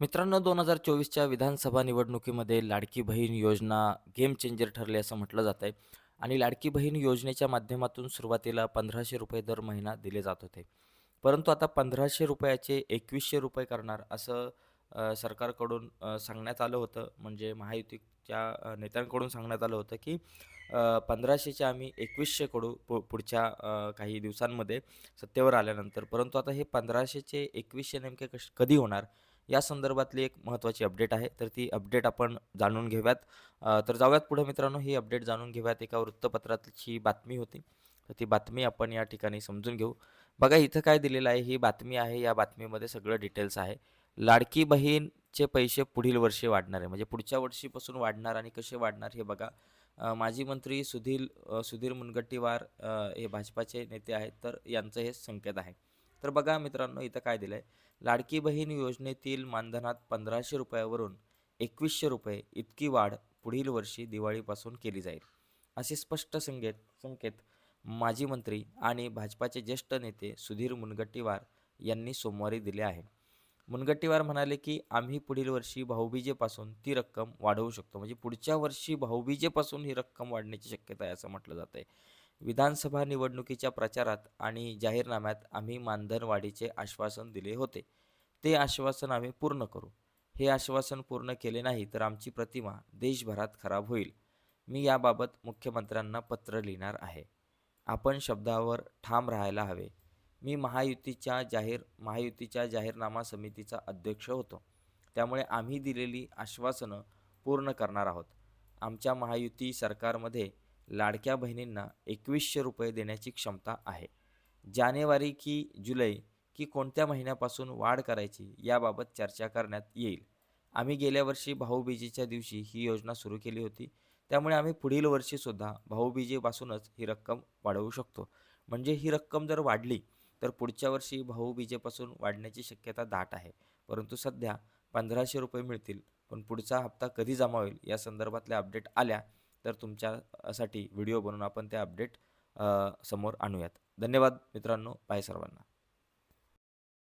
मित्रांनो दोन हजार चोवीसच्या विधानसभा निवडणुकीमध्ये लाडकी बहीण योजना गेम चेंजर ठरली असं म्हटलं जात आहे. आणि लाडकी बहीण योजनेच्या माध्यमातून सुरुवातीला पंधराशे रुपये दर महिना दिले जात होते. परंतु आता पंधराशे रुपयाचे एकवीसशे रुपये करणार असं सरकारकडून सांगण्यात आलं होतं. म्हणजे महायुतीच्या नेत्यांकडून सांगण्यात आलं होतं की पंधराशेच्या पंधराशेचे आम्ही एकवीसशे करू पु पुढच्या काही दिवसांमध्ये सत्तेवर आल्यानंतर. परंतु आता हे पंधराशेचे एकवीसशे नेमके कश कधी होणार? या संदर्भातली एक महत्त्वाची अपडेट आहे. तर ती अपडेट आपण जाणून घेऊयात. तर जाऊयात पुढे मित्रांनो ही अपडेट जाणून घेऊयात. एका वृत्तपत्राची बातमी होती. तर ती बातमी आपण या ठिकाणी समजून घेऊ. बघा इथं काय दिलेलं आहे. ही बातमी आहे. या बातमीमध्ये सगळं डिटेल्स आहे. लाडकी बहीणचे पैसे पुढील वर्षी वाढणार आहे. म्हणजे पुढच्या वर्षीपासून वाढणार आणि कसे वाढणार हे बघा. माजी मंत्री सुधीर सुधीर मुनगट्टीवार हे भाजपाचे नेते आहेत. तर यांचं हे संकेत आहे. तर बघा मित्रांनो इथं काय दिलं आहे लाडकी बहीण योजनेतील मानधनात पंधराशे रुपयावरून एकवीसशे रुपये इतकी वाढ पुढील वर्षी दिवाळीपासून केली जाईल. असे स्पष्ट संकेत संकेत माजी मंत्री आणि भाजपाचे ज्येष्ठ नेते सुधीर मुनगट्टीवार यांनी सोमवारी दिले आहे. मुनगट्टीवार म्हणाले की आम्ही पुढील वर्षी भाऊबीजेपासून ती रक्कम वाढवू शकतो. म्हणजे पुढच्या वर्षी भाऊबीजेपासून ही रक्कम वाढण्याची शक्यता आहे असं म्हटलं जात आहे विधानसभा निवडणुकीच्या प्रचारात आणि जाहीरनाम्यात आम्ही मानधन वाढीचे आश्वासन दिले होते. ते आश्वासन आम्ही पूर्ण करू. हे आश्वासन पूर्ण केले नाही तर आमची प्रतिमा देशभरात खराब होईल. मी याबाबत मुख्यमंत्र्यांना पत्र लिहिणार आहे. आपण शब्दावर ठाम राहायला हवे. मी महायुतीच्या जाहीर महायुतीच्या जाहीरनामा समितीचा अध्यक्ष होतो. त्यामुळे आम्ही दिलेली आश्वासनं पूर्ण करणार आहोत. आमच्या महायुती सरकारमध्ये लाडक्या बहिणींना एकवीसशे रुपये देण्याची क्षमता आहे. जानेवारी की जुलै की कोणत्या महिन्यापासून वाढ करायची याबाबत चर्चा करण्यात येईल. आम्ही गेल्या वर्षी भाऊबीजेच्या दिवशी ही योजना सुरू केली होती. त्यामुळे आम्ही पुढील वर्षीसुद्धा भाऊबीजेपासूनच ही रक्कम वाढवू शकतो. म्हणजे ही रक्कम जर वाढली तर पुढच्या वर्षी भाऊबीजेपासून वाढण्याची शक्यता दाट आहे. परंतु सध्या पंधराशे रुपये मिळतील पण पुढचा हप्ता कधी जमा होईल या संदर्भातल्या अपडेट आल्या तर तुमच्यासाठी व्हिडिओ बनवून आपण त्या अपडेट समोर आणूयात. धन्यवाद मित्रांनो. बाय सर्वांना.